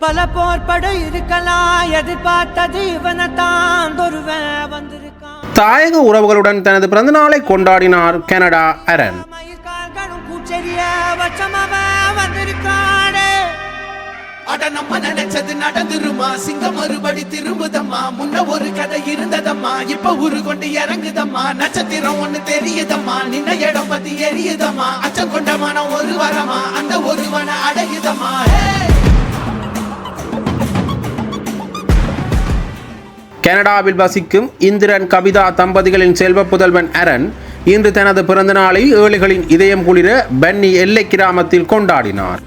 பல போர்பட இருக்கலாம் எதிர்பார்த்தது இவனைத்தான் ஒருவ வந்திருக்கான். தாயக உறவுகளுடன் தனது பிறந்தநாளை கொண்டாடினார் கனடா அரன் மயிர்கால்களும் பூச்செறிய வச்சமவ வந்திருக்காடு அட நம்ம நினைச்சது நடந்துருமா? சிங்கம் மறுபடி திரும்புதம்மா? முன்ன ஒரு கதை இருந்ததம்மா? இப்ப உரு கொண்டு இறங்குதம்மா? நட்சத்திரம் ஒண்ணு தெரியுதம்மா? நின்ன இடம் பத்தி எரியுதம்மா? அச்சம் கொண்ட மனம் ஒரு வரமா? அந்த ஒருவனை அடையுதம்மா? கனடாவில் வசிக்கும் இந்திரன் கவிதா தம்பதிகளின் செல்வ புதல்வன் அரண் இன்று தனது பிறந்தநாளை ஏழைகளின் இதயம் குளிர பன்னி எல்லை கிராமத்தில் கொண்டாடினார்.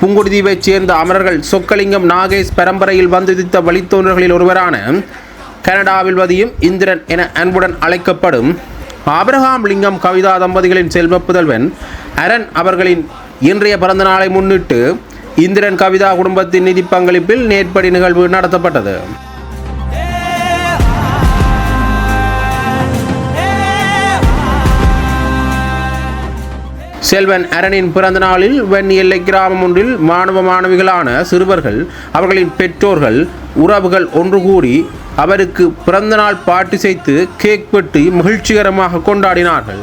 புங்குடுதீவைச் சேர்ந்த அமரர்கள் சொக்கலிங்கம் நாகேஷ் பரம்பரையில் வந்துதித்த வழித்தோன்றர்களில் ஒருவரான கனடாவில் வதியும் இந்திரன் என அன்புடன் அழைக்கப்படும் ஆபிரகாம் லிங்கம் கவிதா தம்பதிகளின் செல்வ புதல்வன் அரன் அவர்களின் இன்றைய பிறந்தநாளை முன்னிட்டு இந்திரன் கவிதா குடும்பத்தின் நிதி பங்களிப்பில் நேற்படி நிகழ்வு நடத்தப்பட்டது. செல்வன் அரணின் பிறந்த நாளில் வெண் எல்லை கிராமம் ஒன்றில் மாணவ மாணவிகளான சிறுவர்கள் அவர்களின் பெற்றோர்கள் உறவுகள் ஒன்று கூடி அவருக்கு பிறந்தநாள் பாட்டிசைத்து கேக் வெட்டி மகிழ்ச்சிகரமாக கொண்டாடினார்கள்.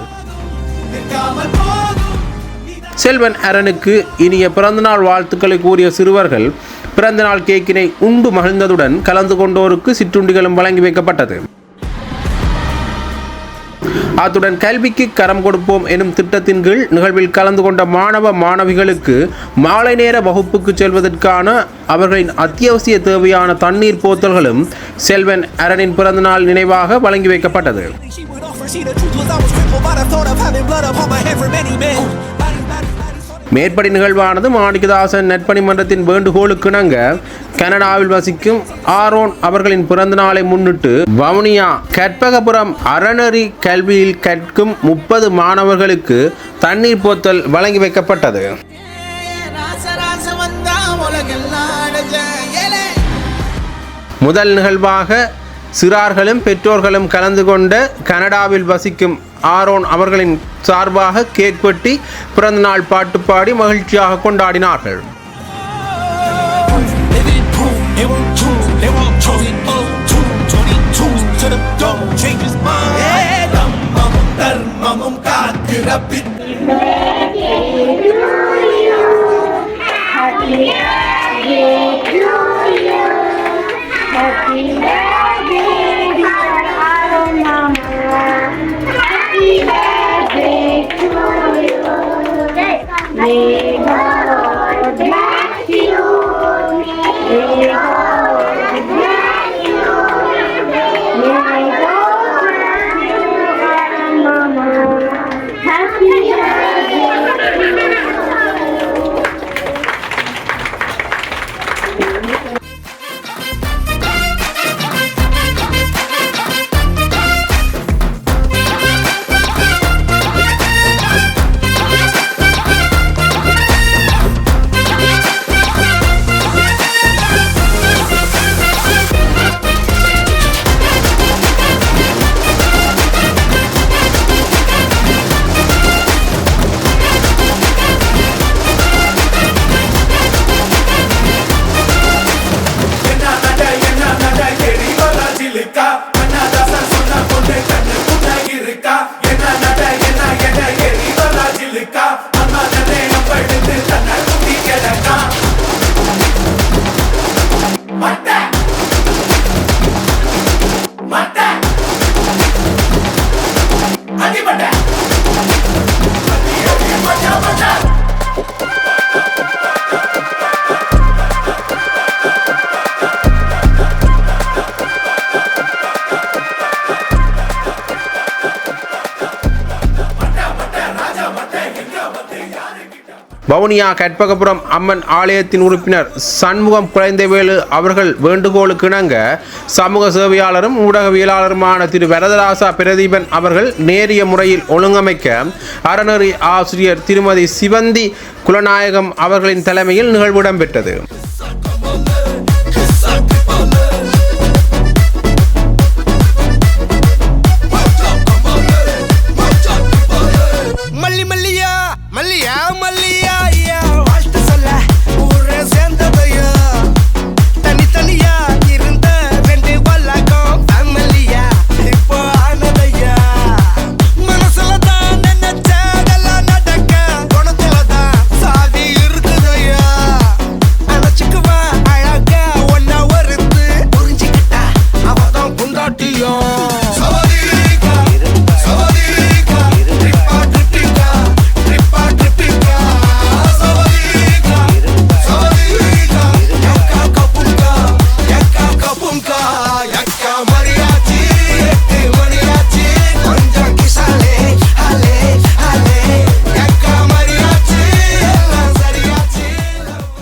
செல்வன் அரனுக்கு இனிய பிறந்தநாள் வாழ்த்துக்களை கூறிய சிறுவர்கள் பிறந்தநாள் கேக்கினை உண்டு மகிழ்ந்ததுடன் கலந்து கொண்டோருக்கு சிற்றுண்டிகளும் வழங்கி வைக்கப்பட்டது. அத்துடன் கல்விக்கு கரம் கொடுப்போம் எனும் திட்டத்தின் கீழ் நிகழ்வில் கலந்து கொண்ட மாணவ மாணவிகளுக்கு மாலை நேர வகுப்புக்கு செல்வதற்கான அவர்களின் அத்தியாவசிய தேவையான தண்ணீர் போத்தல்களும் செல்வன் அரணின் பிறந்தநாள் நினைவாக வழங்கி வைக்கப்பட்டது. மேற்படி நிகழ்வானது மாணிக்கதாசன் நட்பணி மன்றத்தின் வேண்டுகோளுக்கிணங்க கனடாவில் வசிக்கும் ஆரோன் அவர்களின் பிறந்த நாளை முன்னிட்டு வவுனியா கற்பகபுரம் அறநெறி கல்வியில் கற்கும் முப்பது மாணவர்களுக்கு தண்ணீர் போத்தல் வழங்கி வைக்கப்பட்டது. முதல் நிகழ்வாக சிறார்களும் பெற்றோர்களும் கலந்து கொண்ட கனடாவில் வசிக்கும் ஆரோன் அவர்களின் சார்பாக கேக் வெட்டி பிறந்தநாள் பாட்டு பாடி மகிழ்ச்சியாக கொண்டாடினார்கள். Living proof, வவுனியா கற்பகபுரம் அம்மன் ஆலயத்தின் உறுப்பினர் சண்முகம் குழந்தைவேலு அவர்கள் வேண்டுகோளுக்கு இணங்க சமூக சேவையாளரும் ஊடகவியலாளருமான திரு வரதராசா பிரதீபன் அவர்கள் நேரிய முறையில் ஒழுங்கமைக்க அறநெறி ஆசிரியர் திருமதி சிவந்தி குலநாயகம் அவர்களின் தலைமையில் நிகழ்வு இடம்பெற்றது.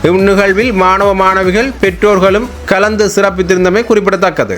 இந்நிகழ்வில் மாணவ மாணவிகள் பெற்றோர்களும் கலந்து சிறப்பித்திருந்தமை குறிப்பிடத்தக்கது.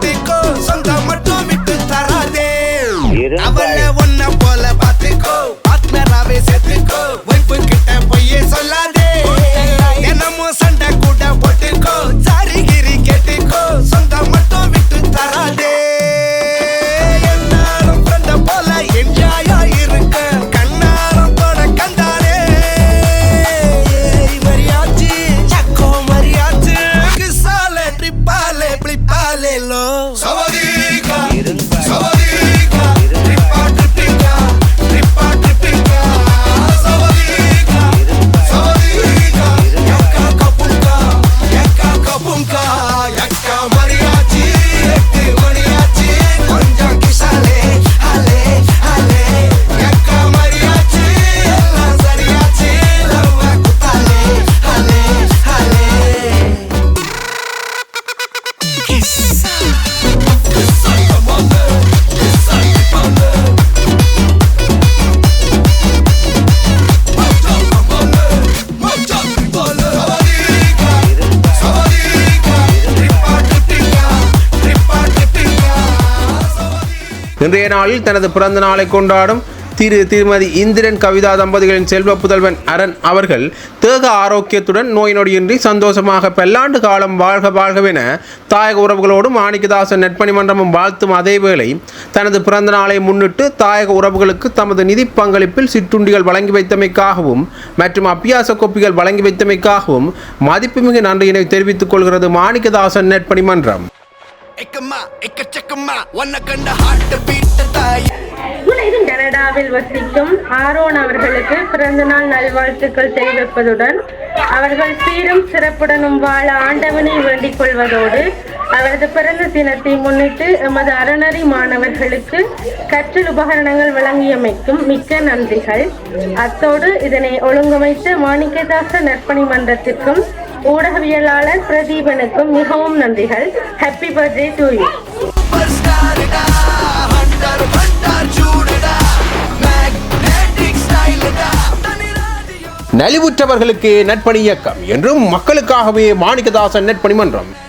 Take it. இன்றைய நாளில் தனது பிறந்த நாளை கொண்டாடும் திரு திருமதி இந்திரன் கவிதா தம்பதிகளின் செல்வ புதல்வன் அரண் அவர்கள் தேக ஆரோக்கியத்துடன் நோய் நொடியின்றி சந்தோஷமாக பல்லாண்டு காலம் வாழ்க வாழ்கவென தாயக உறவுகளோடும் மாணிக்கதாசன் நட்பணி மன்றமும் வாழ்த்தும் அதேவேளை தனது பிறந்த நாளை முன்னிட்டு தாயக உறவுகளுக்கு தமது நிதி பங்களிப்பில் சிற்றுண்டிகள் வழங்கி வைத்தமைக்காகவும் மற்றும் அப்பியாச கோப்பிகள் வழங்கி வைத்தமைக்காகவும் மதிப்புமிகு நன்றியினை தெரிவித்துக் கொள்கிறது மாணிக்கதாசன் நட்பணி மன்றம். எக்கம்மா எக்கச்சக்கம்மா உன்னை கண்ட ஹார்ட் பீட் தாய். உலகின் கனடாவில் வசிக்கும் ஆரோன் அவர்களுக்கு பிறந்தநாள் நல்வாழ்த்துக்கள் தெரிவிப்பதுடன் அவர்கள் சீரும் சிறப்புடனும் வாழ ஆண்டவனை வேண்டிக் கொள்வதோடு அவரது பிறந்த தினத்தை முன்னிட்டு எமது அறநறி மாணவர்களுக்கு கற்றல் உபகரணங்கள் வழங்கியமைக்கும் மிக்க நன்றிகள். அத்தோடு இதனை ஒழுங்கமைத்த மாணிக்கதாச நற்பணி மன்றத்திற்கும் ஊடகவியலாளர் பிரதீபனுக்கும் மிகவும் நன்றிகள். ஹாப்பி பர்த்டே டு யூ நலிவுற்றவர்களுக்கு நட்பணி இயக்கம் என்றும் மக்களுக்காகவே மாணிக்கதாசன் நட்பணி மன்றம்.